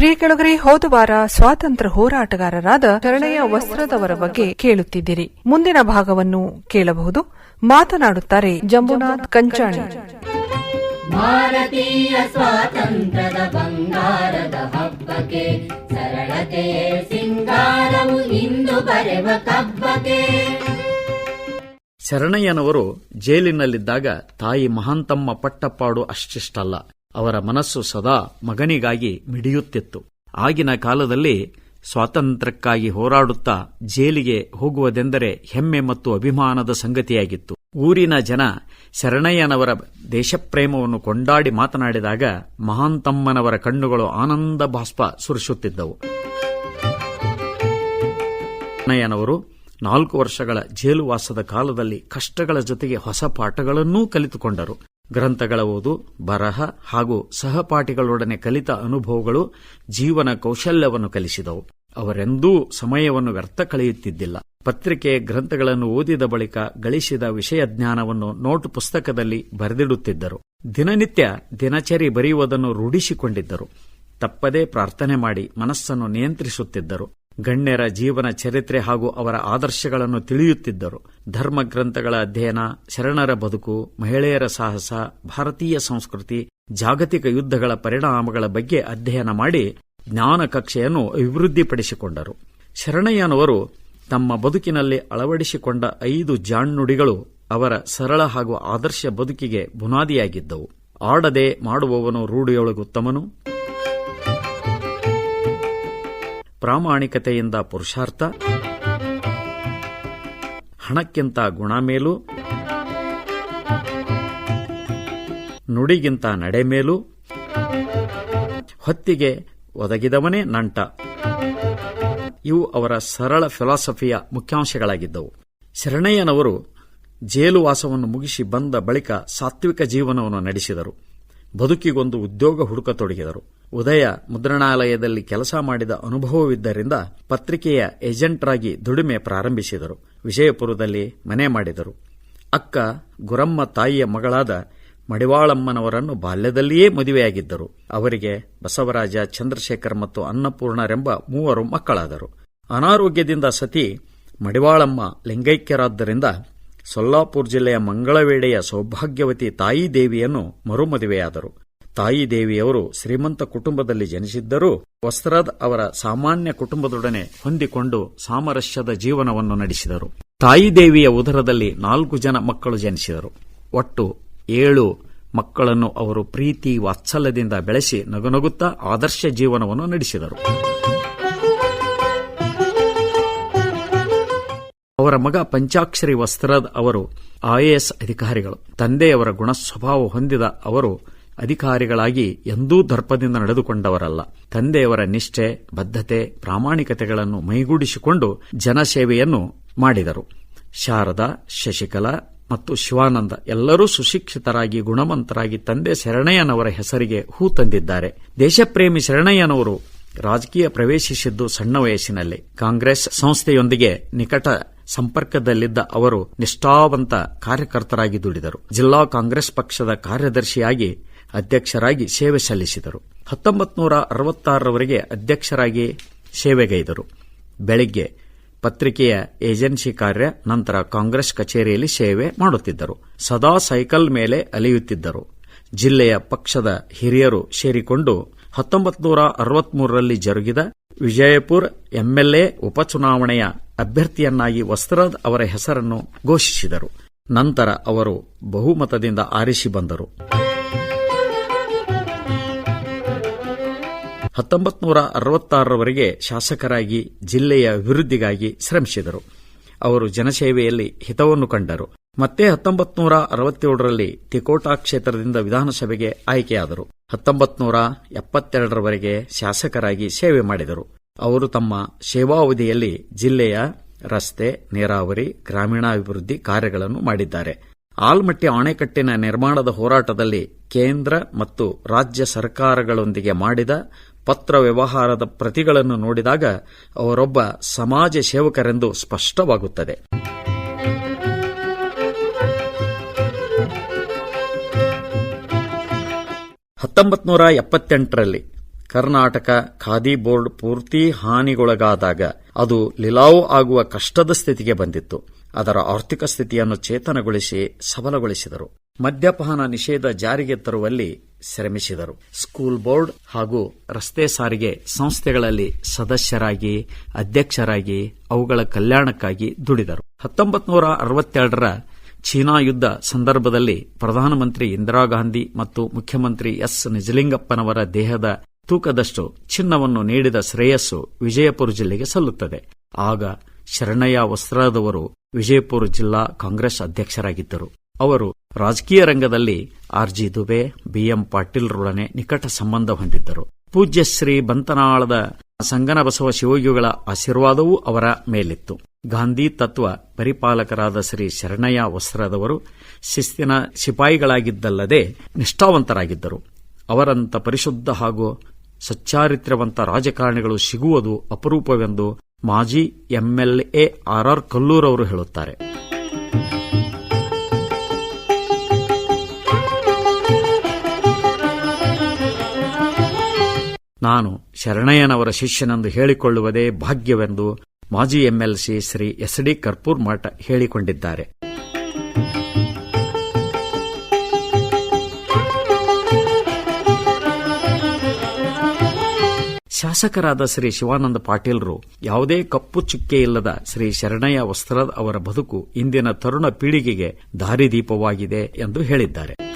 ಪ್ರಿಯ ಕೆಳಗರೆ ಹೋದ ವಾರ ಸ್ವಾತಂತ್ರ್ಯ ಹೋರಾಟಗಾರರಾದ ಶರಣಯ್ಯ ವಸ್ತ್ರದವರ ಬಗ್ಗೆ ಕೇಳುತ್ತಿದ್ದೀರಿ. ಮುಂದಿನ ಭಾಗವನ್ನು ಕೇಳಬಹುದು. ಮಾತನಾಡುತ್ತಾರೆ ಜಂಬುನಾಥ್ ಕಂಚಾಣಿ. ಭಾರತೀಯ ಸ್ವಾತಂತ್ರ್ಯದ ಬಂಗಾರದ ಹಬ್ಬಕ್ಕೆ ಸರಳತೆಯೇ ಸಿಂಗಾರವು ಇಂದು ಬರೆವ ಕಬ್ಬಕ್ಕೆ. ಶರಣಯ್ಯನವರು ಜೈಲಿನಲ್ಲಿದ್ದಾಗ ತಾಯಿ ಮಹಾಂತಮ್ಮ ಪಟ್ಟಪಾಡು ಅಷ್ಟಿಷ್ಟಲ್ಲ. ಅವರ ಮನಸ್ಸು ಸದಾ ಮಗನಿಗಾಗಿ ಮಿಡಿಯುತ್ತಿತ್ತು. ಆಗಿನ ಕಾಲದಲ್ಲಿ ಸ್ವಾತಂತ್ರ್ಯಕ್ಕಾಗಿ ಹೋರಾಡುತ್ತಾ ಜೈಲಿಗೆ ಹೋಗುವುದೆಂದರೆ ಹೆಮ್ಮೆ ಮತ್ತು ಅಭಿಮಾನದ ಸಂಗತಿಯಾಗಿತ್ತು. ಊರಿನ ಜನ ಶರಣಯ್ಯನವರ ದೇಶಪ್ರೇಮವನ್ನು ಕೊಂಡಾಡಿ ಮಾತನಾಡಿದಾಗ ಮಹಾಂತಮ್ಮನವರ ಕಣ್ಣುಗಳು ಆನಂದ ಬಾಷ್ಪ ಸುರಿಸುತ್ತಿದ್ದವು. ಶರಣಯ್ಯನವರು ನಾಲ್ಕು ವರ್ಷಗಳ ಜೈಲುವಾಸದ ಕಾಲದಲ್ಲಿ ಕಷ್ಟಗಳ ಜೊತೆಗೆ ಹೊಸ ಪಾಠಗಳನ್ನೂ ಕಲಿತುಕೊಂಡರು. ಗ್ರಂಥಗಳ ಓದು, ಬರಹ ಹಾಗೂ ಸಹಪಾಠಿಗಳೊಡನೆ ಕಲಿತ ಅನುಭವಗಳು ಜೀವನ ಕೌಶಲ್ಯವನ್ನು ಕಲಿಸಿದವು. ಅವರೆಂದೂ ಸಮಯವನ್ನು ವ್ಯರ್ಥ ಕಳೆಯುತ್ತಿದ್ದಿಲ್ಲ. ಪತ್ರಿಕೆ ಗ್ರಂಥಗಳನ್ನು ಓದಿದ ಬಳಿಕ ಗಳಿಸಿದ ವಿಷಯ ಜ್ಞಾನವನ್ನು ನೋಟ್ ಪುಸ್ತಕದಲ್ಲಿ ಬರೆದಿಡುತ್ತಿದ್ದರು. ದಿನನಿತ್ಯ ದಿನಚರಿ ಬರೆಯುವುದನ್ನು ರೂಢಿಸಿಕೊಂಡಿದ್ದರು. ತಪ್ಪದೇ ಪ್ರಾರ್ಥನೆ ಮಾಡಿ ಮನಸ್ಸನ್ನು ನಿಯಂತ್ರಿಸುತ್ತಿದ್ದರು. ಗಣ್ಯರ ಜೀವನ ಚರಿತ್ರೆ ಹಾಗೂ ಅವರ ಆದರ್ಶಗಳನ್ನು ತಿಳಿಯುತ್ತಿದ್ದರು. ಧರ್ಮ ಗ್ರಂಥಗಳ ಅಧ್ಯಯನ, ಶರಣರ ಬದುಕು, ಮಹಿಳೆಯರ ಸಾಹಸ, ಭಾರತೀಯ ಸಂಸ್ಕೃತಿ, ಜಾಗತಿಕ ಯುದ್ಧಗಳ ಪರಿಣಾಮಗಳ ಬಗ್ಗೆ ಅಧ್ಯಯನ ಮಾಡಿ ಜ್ಞಾನ ಕಕ್ಷೆಯನ್ನು ಅಭಿವೃದ್ಧಿಪಡಿಸಿಕೊಂಡರು. ಶರಣಯ್ಯನವರು ತಮ್ಮ ಬದುಕಿನಲ್ಲಿ ಅಳವಡಿಸಿಕೊಂಡ ಐದು ಜಾಣ್ನುಡಿಗಳು ಅವರ ಸರಳ ಹಾಗೂ ಆದರ್ಶ ಬದುಕಿಗೆ ಬುನಾದಿಯಾಗಿದ್ದವು. ಆಡದೆ ಮಾಡುವವನು ರೂಢಿಯೊಳಗುತ್ತಮನು ಪ್ರಾಮಾಣಿಕತೆಯಿಂದ ಪುರುಷಾರ್ಥ, ಹಣಕ್ಕಿಂತ ಗುಣ ಮೇಲು, ನುಡಿಗಿಂತ ನಡೆ ಮೇಲು, ಹೊತ್ತಿಗೆ ಒದಗಿದವನೇ ನಂಟ. ಇವು ಅವರ ಸರಳ ಫಿಲಾಸಫಿಯ ಮುಖ್ಯಾಂಶಗಳಾಗಿದ್ದವು. ಶರಣಯ್ಯನವರು ಜೇಲುವಾಸವನ್ನು ಮುಗಿಸಿ ಬಂದ ಬಳಿಕ ಸಾತ್ವಿಕ ಜೀವನವನ್ನು ನಡೆಸಿದರು. ಬದುಕಿಗೊಂದು ಉದ್ಯೋಗ ಹುಡುಕತೊಡಗಿದರು ಉದಯ ಮುದ್ರಣಾಲಯದಲ್ಲಿ ಕೆಲಸ ಮಾಡಿದ ಅನುಭವವಿದ್ದರಿಂದ ಪತ್ರಿಕೆಯ ಏಜೆಂಟ್ರಾಗಿ ದುಡಿಮೆ ಪ್ರಾರಂಭಿಸಿದರು. ವಿಜಯಪುರದಲ್ಲಿ ಮನೆ ಮಾಡಿದರು. ಅಕ್ಕ, ಗುರಮ್ಮ ತಾಯಿಯ ಮಗಳಾದ ಮಡಿವಾಳಮ್ಮನವರನ್ನು ಬಾಲ್ಯದಲ್ಲಿಯೇ ಮದುವೆಯಾಗಿದ್ದರು. ಅವರಿಗೆ ಬಸವರಾಜ ಚಂದ್ರಶೇಖರ್ ಮತ್ತು ಅನ್ನಪೂರ್ಣರೆಂಬ ಮೂವರು ಮಕ್ಕಳಾದರು. ಅನಾರೋಗ್ಯದಿಂದ ಸತಿ ಮಡಿವಾಳಮ್ಮ ಲಿಂಗೈಕ್ಯರಾದ್ದರಿಂದ ಸೊಲ್ಲಾಪುರ ಜಿಲ್ಲೆಯ ಮಂಗಳವೇಡೆಯ ಸೌಭಾಗ್ಯವತಿ ತಾಯಿ ದೇವಿಯನ್ನು ಮರುಮದುವೆಯಾದರು. ತಾಯಿ ದೇವಿಯವರು ಶ್ರೀಮಂತ ಕುಟುಂಬದಲ್ಲಿ ಜನಿಸಿದ್ದರೂ ವಸ್ತ್ರದ್ ಅವರ ಸಾಮಾನ್ಯ ಕುಟುಂಬದೊಡನೆ ಹೊಂದಿಕೊಂಡು ಸಾಮರಸ್ಯದ ಜೀವನವನ್ನು ನಡೆಸಿದರು. ತಾಯಿ ದೇವಿಯ ಉದರದಲ್ಲಿ ನಾಲ್ಕು ಜನ ಮಕ್ಕಳು ಜನಿಸಿದರು. ಒಟ್ಟು ಏಳು ಮಕ್ಕಳನ್ನು ಅವರು ಪ್ರೀತಿ ವಾತ್ಸಲ್ಯದಿಂದ ಬೆಳೆಸಿ ನಗುನಗುತ್ತಾ ಆದರ್ಶ ಜೀವನವನ್ನು ನಡೆಸಿದರು. ಅವರ ಮಗ ಪಂಚಾಕ್ಷರಿ ವಸ್ತ್ರದ್ ಅವರು ಐಎಎಸ್ ಅಧಿಕಾರಿಗಳು. ತಂದೆಯವರ ಗುಣ ಸ್ವಭಾವ ಹೊಂದಿದ ಅವರು ಅಧಿಕಾರಿಗಳಾಗಿ ಎಂದೂ ದರ್ಪದಿಂದ ನಡೆದುಕೊಂಡವರಲ್ಲ. ತಂದೆಯವರ ನಿಷ್ಠೆ, ಬದ್ಧತೆ, ಪ್ರಾಮಾಣಿಕತೆಗಳನ್ನು ಮೈಗೂಡಿಸಿಕೊಂಡು ಜನಸೇವೆಯನ್ನು ಮಾಡಿದರು. ಶಾರದಾ, ಶಶಿಕಲಾ ಮತ್ತು ಶಿವಾನಂದ ಎಲ್ಲರೂ ಸುಶಿಕ್ಷಿತರಾಗಿ ಗುಣಮಂತರಾಗಿ ತಂದೆ ಶರಣಯ್ಯನವರ ಹೆಸರಿಗೆ ಹೂ ತಂದಿದ್ದಾರೆ. ದೇಶಪ್ರೇಮಿ ಶರಣಯ್ಯನವರು ರಾಜಕೀಯ ಪ್ರವೇಶಿಸಿದ್ದು ಸಣ್ಣ ವಯಸ್ಸಿನಲ್ಲಿ. ಕಾಂಗ್ರೆಸ್ ಸಂಸ್ಥೆಯೊಂದಿಗೆ ನಿಕಟ ಸಂಪರ್ಕದಲ್ಲಿದ್ದ ಅವರು ನಿಷ್ಠಾವಂತ ಕಾರ್ಯಕರ್ತರಾಗಿ ದುಡಿದರು. ಜಿಲ್ಲಾ ಕಾಂಗ್ರೆಸ್ ಪಕ್ಷದ ಕಾರ್ಯದರ್ಶಿಯಾಗಿ ಅಧ್ಯಕ್ಷರಾಗಿ ಸೇವೆ ಸಲ್ಲಿಸಿದರು. ಹತ್ತೊಂಬತ್ತು ನೂರ ಅರವತ್ತಾರರವರೆಗೆ ಅಧ್ಯಕ್ಷರಾಗಿ ಸೇವೆಗೈದರು. ಬೆಳಗ್ಗೆ ಪತ್ರಿಕೆಯ ಏಜೆನ್ಸಿ ಕಾರ್ಯ, ನಂತರ ಕಾಂಗ್ರೆಸ್ ಕಚೇರಿಯಲ್ಲಿ ಸೇವೆ ಮಾಡುತ್ತಿದ್ದರು. ಸದಾ ಸೈಕಲ್ ಮೇಲೆ ಅಲಿಯುತ್ತಿದ್ದರು. ಜಿಲ್ಲೆಯ ಪಕ್ಷದ ಹಿರಿಯರು ಸೇರಿಕೊಂಡು ಹತ್ತೊಂಬತ್ತು ನೂರ ಅರವತ್ಮೂರರಲ್ಲಿ ಜರುಗಿದ ವಿಜಯಪುರ ಎಂಎಲ್ಎ ಉಪಚುನಾವಣೆಯ ಅಭ್ಯರ್ಥಿಯನ್ನಾಗಿ ವಸ್ತ್ರದ್ ಅವರ ಹೆಸರನ್ನು ಘೋಷಿಸಿದರು. ನಂತರ ಅವರು ಬಹುಮತದಿಂದ ಆರಿಸಿ ಬಂದರು. ಹತ್ತೊಂಬತ್ತು ನೂರ ಅರವತ್ತಾರರವರೆಗೆ ಶಾಸಕರಾಗಿ ಜಿಲ್ಲೆಯ ಅಭಿವೃದ್ಧಿಗಾಗಿ ಶ್ರಮಿಸಿದರು. ಅವರು ಜನಸೇವೆಯಲ್ಲಿ ಹಿತವನ್ನು ಕಂಡರು. ಮತ್ತೆ ಹತ್ತೊಂಬತ್ತು ನೂರ ಅರವತ್ತೇಳರಲ್ಲಿ ತಿಕೋಟಾ ಕ್ಷೇತ್ರದಿಂದ ವಿಧಾನಸಭೆಗೆ ಆಯ್ಕೆಯಾದರು. ಹತ್ತೊಂಬತ್ತು ನೂರ ಎಪ್ಪತ್ತೆರಡರವರೆಗೆ ಶಾಸಕರಾಗಿ ಸೇವೆ ಮಾಡಿದರು. ಅವರು ತಮ್ಮ ಸೇವಾವಧಿಯಲ್ಲಿ ಜಿಲ್ಲೆಯ ರಸ್ತೆ, ನೀರಾವರಿ, ಗ್ರಾಮೀಣಾಭಿವೃದ್ಧಿ ಕಾರ್ಯಗಳನ್ನು ಮಾಡಿದ್ದಾರೆ. ಆಲ್ಮಟ್ಟಿ ಅಣೆಕಟ್ಟಿನ ನಿರ್ಮಾಣದ ಹೋರಾಟದಲ್ಲಿ ಕೇಂದ್ರ ಮತ್ತು ರಾಜ್ಯ ಸರ್ಕಾರಗಳೊಂದಿಗೆ ಮಾಡಿದ ಪತ್ರ ವ್ಯವಹಾರದ ಪ್ರತಿಗಳನ್ನು ನೋಡಿದಾಗ ಅವರೊಬ್ಬ ಸಮಾಜ ಸೇವಕರೆಂದು ಸ್ಪಷ್ಟವಾಗುತ್ತದೆ. ಹತ್ತೊಂಬತ್ತು ನೂರ ಎಪ್ಪತ್ತೆಂಟರಲ್ಲಿ ಕರ್ನಾಟಕ ಖಾದಿ ಬೋರ್ಡ್ ಪೂರ್ತಿ ಹಾನಿಗೊಳಗಾದಾಗ ಅದು ಲಿಲಾವು ಆಗುವ ಕಷ್ಟದ ಸ್ಥಿತಿಗೆ ಬಂದಿತ್ತು. ಅದರ ಆರ್ಥಿಕ ಸ್ಥಿತಿಯನ್ನು ಚೇತನಗೊಳಿಸಿ ಸಬಲಗೊಳಿಸಿದರು. ಮದ್ಯಪಾನ ನಿಷೇಧ ಜಾರಿಗೆ ತರುವಲ್ಲಿ ಶ್ರಮಿಸಿದರು. ಸ್ಕೂಲ್ ಬೋರ್ಡ್ ಹಾಗೂ ರಸ್ತೆ ಸಾರಿಗೆ ಸಂಸ್ಥೆಗಳಲ್ಲಿ ಸದಸ್ಯರಾಗಿ, ಅಧ್ಯಕ್ಷರಾಗಿ, ಅವುಗಳ ಕಲ್ಯಾಣಕ್ಕಾಗಿ ದುಡಿದರು. ಹತ್ತೊಂಬತ್ತು ನೂರ ಅರವತ್ತೆರಡರ ಚೀನಾ ಯುದ್ಧ ಸಂದರ್ಭದಲ್ಲಿ ಪ್ರಧಾನಮಂತ್ರಿ ಇಂದಿರಾ ಗಾಂಧಿ ಮತ್ತು ಮುಖ್ಯಮಂತ್ರಿ ಎಸ್ ನಿಜಲಿಂಗಪ್ಪನವರ ದೇಹದ ತೂಕದಷ್ಟು ಚಿನ್ನವನ್ನು ನೀಡಿದ ಶ್ರೇಯಸ್ಸು ವಿಜಯಪುರ ಜಿಲ್ಲೆಗೆ ಸಲ್ಲುತ್ತದೆ. ಆಗ ಶರಣಯ್ಯ ವಸ್ತ್ರದವರು ವಿಜಯಪುರ ಜಿಲ್ಲಾ ಕಾಂಗ್ರೆಸ್ ಅಧ್ಯಕ್ಷರಾಗಿದ್ದರು. ಅವರು ರಾಜಕೀಯ ರಂಗದಲ್ಲಿ ಆರ್ ಜಿ ದುಬೆ, ಬಿಎಂ ಪಾಟೀಲ್ರೊಡನೆ ನಿಕಟ ಸಂಬಂಧ ಹೊಂದಿದ್ದರು. ಪೂಜ್ಯಶ್ರೀ ಬಂತನಾಳದ ಸಂಗನಬಸವ ಶಿವಯೋಗಿಗಳ ಆಶೀರ್ವಾದವೂ ಅವರ ಮೇಲಿತ್ತು. ಗಾಂಧಿ ತತ್ವ ಪರಿಪಾಲಕರಾದ ಶ್ರೀ ಶರಣಯ್ಯ ವಸ್ತ್ರದವರು ಶಿಸ್ತಿನ ಸಿಪಾಯಿಗಳಾಗಿದ್ದಲ್ಲದೆ ನಿಷ್ಠಾವಂತರಾಗಿದ್ದರು. ಅವರಂತ ಪರಿಶುದ್ಧ ಹಾಗೂ ಸಚ್ಚಾರಿತ್ರ್ಯವಂತ ರಾಜಕಾರಣಿಗಳು ಸಿಗುವುದು ಅಪರೂಪವೆಂದು ಮಾಜಿ ಎಂಎಲ್ಎ ಆರ್ ಆರ್ ಕಲ್ಲೂರ್ ಅವರು ಹೇಳುತ್ತಾರೆ. ನಾನು ಶರಣಯ್ಯನವರ ಶಿಷ್ಯನೆಂದು ಹೇಳಿಕೊಳ್ಳುವುದೇ ಭಾಗ್ಯವೆಂದು ಮಾಜಿ MLC Shri S D Karpur Math ಹೇಳಿಕೊಂಡಿದ್ದಾರೆ. ಶಾಸಕರಾದ ಶ್ರೀ ಶಿವಾನಂದ ಪಾಟೀಲ್ರು ಯಾವುದೇ ಕಪ್ಪು ಚುಕ್ಕೆ ಇಲ್ಲದ ಶ್ರೀ ಶರಣಯ್ಯ ವಸ್ತ್ರದ ಅವರ ಬದುಕು ಇಂದಿನ ತರುಣ ಪೀಳಿಗೆಗೆ ದಾರಿದೀಪವಾಗಿದೆ ಎಂದು ಹೇಳಿದ್ದಾರೆ.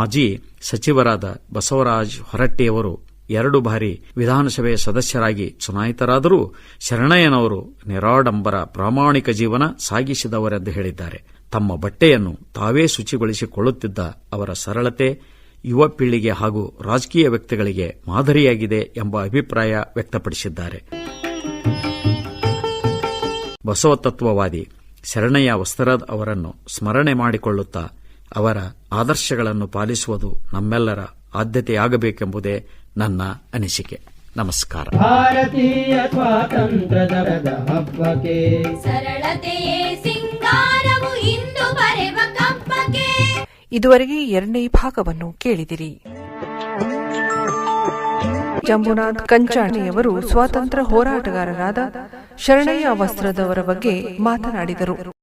ಮಾಜಿ ಸಚಿವರಾದ ಬಸವರಾಜ್ ಹೊರಟ್ಟಿಯವರು ಎರಡು ಬಾರಿ ವಿಧಾನಸಭೆಯ ಸದಸ್ಯರಾಗಿ ಚುನಾಯಿತರಾದರೂ ಶರಣಯ್ಯನವರು ನಿರಾಡಂಬರ ಪ್ರಾಮಾಣಿಕ ಜೀವನ ಸಾಗಿಸಿದವರೆಂದು ಹೇಳಿದ್ದಾರೆ. ತಮ್ಮ ಬಟ್ಟೆಯನ್ನು ತಾವೇ ಶುಚಿಗೊಳಿಸಿಕೊಳ್ಳುತ್ತಿದ್ದ ಅವರ ಸರಳತೆ, ಯುವ ಪೀಳಿಗೆ ಹಾಗೂ ರಾಜಕೀಯ ವ್ಯಕ್ತಿಗಳಿಗೆ ಮಾದರಿಯಾಗಿದೆ ಎಂಬ ಅಭಿಪ್ರಾಯ ವ್ಯಕ್ತಪಡಿಸಿದ್ದಾರೆ. ಬಸವತತ್ವವಾದಿ ಶರಣಯ್ಯ ವಸ್ತರದ್ ಅವರನ್ನು ಸ್ಮರಣೆ ಮಾಡಿಕೊಳ್ಳುತ್ತಾ ಅವರ ಆದರ್ಶಗಳನ್ನು ಪಾಲಿಸುವುದು ನಮ್ಮೆಲ್ಲರ ಆದ್ಯತೆಯಾಗಬೇಕೆಂಬುದೇ ನನ್ನ ಅನಿಸಿಕೆ. ನಮಸ್ಕಾರ. ಭಾರತೀಯ ಸ್ವಾತಂತ್ರ್ಯದ ಹಬ್ಬಕ್ಕೆ. ಸರಳತೆಯೇ ಸಿಂಗಾರವು ಇಂದು ಬರೆವ ಕಪ್ಪಕ್ಕೆ. ಇದುವರೆಗೆ ಎರಡನೇ ಭಾಗವನ್ನು ಕೇಳಿದಿರಿ. ಜಂಬುನಾಥ್ ಕಂಚಾಣಿಯವರು ಸ್ವಾತಂತ್ರ್ಯ ಹೋರಾಟಗಾರರಾದ ಶರಣಯ್ಯ ವಸ್ತ್ರದವರ ಬಗ್ಗೆ ಮಾತನಾಡಿದರು.